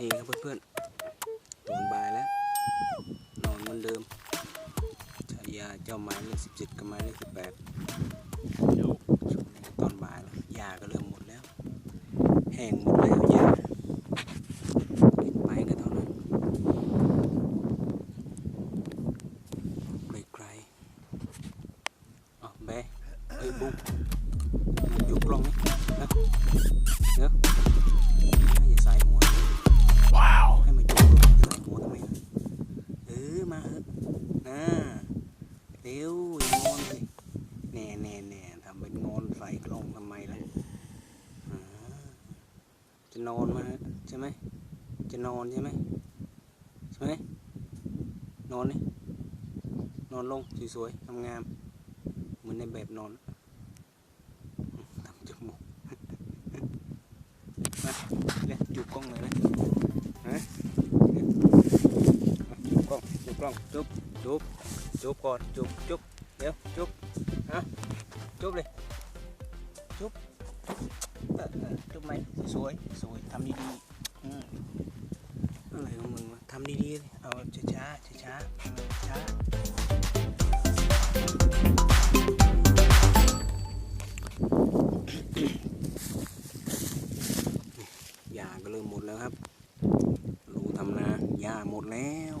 นี่ครับเพื่อนๆตอนบ่ายแล้ว นอนเหมือนเดิมฉายาเจ้าไม้เลขสิบเจ็ดกับไม้เลขสิบแปดเดี๋ยวช่วงนี้ตอนบ่ายแล้วยาก็เริ่มหมดแล้ว แห้งหมดแล้วยาไปก็เท่านั้นไม่ไกลอ๋อแบะเอ้ยบุ๊กอยู่กล้องนี่นะเนอะ อ่าเร็วอย่างอนเลยแน่แน่แน่ทำเป็นงอนใส่กล้องทำไมล่ะจะนอนมาใช่ไหมจะนอนใช่ไหมใช่ไหมนอนนี่นอนลงสวยๆงามๆเหมือนในแบบนอนทำจมูก มาเรียกจุกกล้องเลยนะฮะ จุบกล้ องจุบจุบจุบจุบก่อนจุบจุบเดี๋ยวจุบฮะจุบเลยจุบจุบไหมสวยสวยทำดีๆอืมอะไรของมึงวะทำดีๆเลยเอาช้าช้าช้าๆช้าหญ้าก็เริ่มหมดแล้วครับรูทำนาหญ้าหมดแล้ว